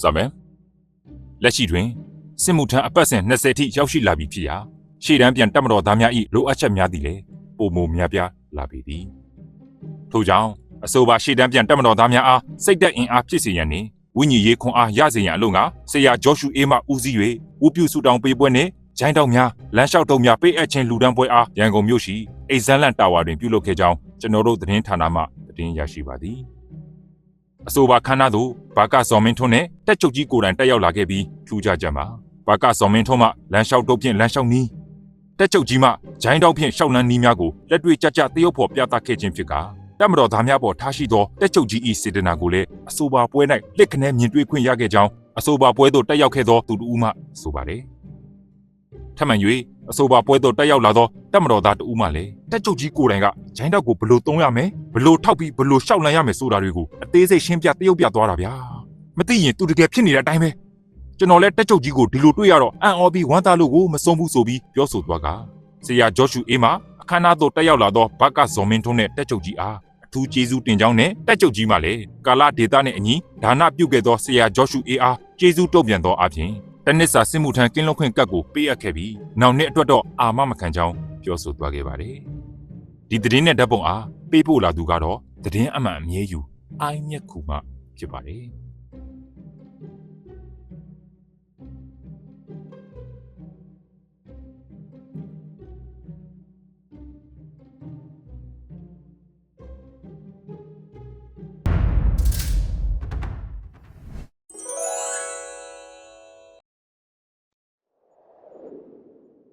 စမယ်လက်ရှိတွင်စစ်မှုထမ်းအပတ်စဉ်20ထိရောက်ရှိလာပြီဖြစ်ရာရှေ့တန်းပြန်တပ်မတော်သားများ၏လိုအပ်ချက်များသည်လည်းပုံမများပြားလာပေသည်ထို့ကြောင့်အဆိုပါရှေ့တန်းပြန်တပ်မတော်သားများအားစိတ်သက်အင်အားဖြစ်စေရန်နှင့်ဝိညာဉ်ရေးခွန်အားရစေရန်အလို့ငါဆရာဂျော့ရှုအေးမှဦးစီး၍ဝုပြုစုတောင်းပေးပွဲနှင့်ဂျိုင်းတောက်များလမ်းလျှောက်တုံများပေးအပ်ခြင်းလူဒန်းပွဲအားရန်ကုန်မြို့ရှိအိဇန်လန်တာဝါတွင်ပြုလုပ်ခဲ့ကြောင်းကျွန်တော်တို့သတင်းဌာနမှသတင်းရရှိပါသည် အဆိုပါခန္ဓာသို့ဘာကဇော်မင်းထွန်းနဲ့တက်ချုပ်ကြီးကိုယ်တိုင်တက်ရောက်လာခဲ့ပြီးထူးခြားချက်မှာဘာကဇော်မင်းထွန်းမှလမ်းလျှောက်တုပ်ဖြင့်လမ်းလျှောက်နီးတက်ချုပ်ကြီးမှဂျိုင်းတောက်ဖြင့်ရှောက်လန်းနီးများကိုလက်တွေ့ကြကြတရုပ်ဖော်ပြသခဲ့ခြင်းဖြစ်ကတက်မတော်သားများပေါ်ထားရှိသောတက်ချုပ်ကြီး၏စေတနာကိုလည်းအဆိုပါပွဲ၌လက်ခနဲမြင်တွေ့ခွင့်ရခဲ့ကြောင်းအဆိုပါပွဲသို့တက်ရောက်ခဲ့သောသူတို့မှဆိုပါတယ်ထပ်မံ၍အဆိုပါပွဲသို့တက်ရောက်လာသော တက်မတော်သားတို့မှလည်းတက်ချုပ်ကြီးကိုယ်တိုင်ကဂျိုင်းတောက်ကိုဘယ်လို့သုံးရမယ်ဘယ်လို့ထောက်ပြီးဘယ်လို့ရှောက်လန်းရမယ်ဆိုတာတွေကိုအသေးစိတ်ရှင်းပြတရုပ်ပြသွားတာဗျာမသိရင်သူတကယ်ဖြစ်နေတဲ့အတိုင်းပဲကျွန်တော်လည်းတက်ချုပ်ကြီးကိုဒီလိုတွေ့ရတော့အံ့ဩပြီးဝမ်းသာလို့ကိုမဆုံးဘူးဆိုပြီးပြောဆိုသွားကဆရာဂျော့ရှူအေးမှာအခမ်းအနားသို့တက်ရောက်လာသောဘကဇော်မင်းထွန်းနဲ့တက်ချုပ်ကြီးအားအထူးကျေးဇူးတင်ကြောင်းနဲ့တက်ချုပ်ကြီးမှလည်းကာလဒေတာနဲ့အညီဒါနပြုခဲ့သောဆရာဂျော့ရှူအေးအားကျေးဇူးတုံ့ပြန်သောအပြင်တနစ်စာစစ်မှုထမ်းကင်းလွတ်ခွင့်ကတ်ကိုပေးအပ်ခဲ့ပြီးနောက်နှစ်အတွက်တော့အာမမခံကြောင်း ပြောဆိုသွားခဲ့ပါတယ်ဒီသတင်းနဲ့ဓာတ်ပုံအားပေးပို့လာသူကတော့သတင်းအမှန်အမြဲယူအိုင်းမြက်ခုမှဖြစ်ပါတယ်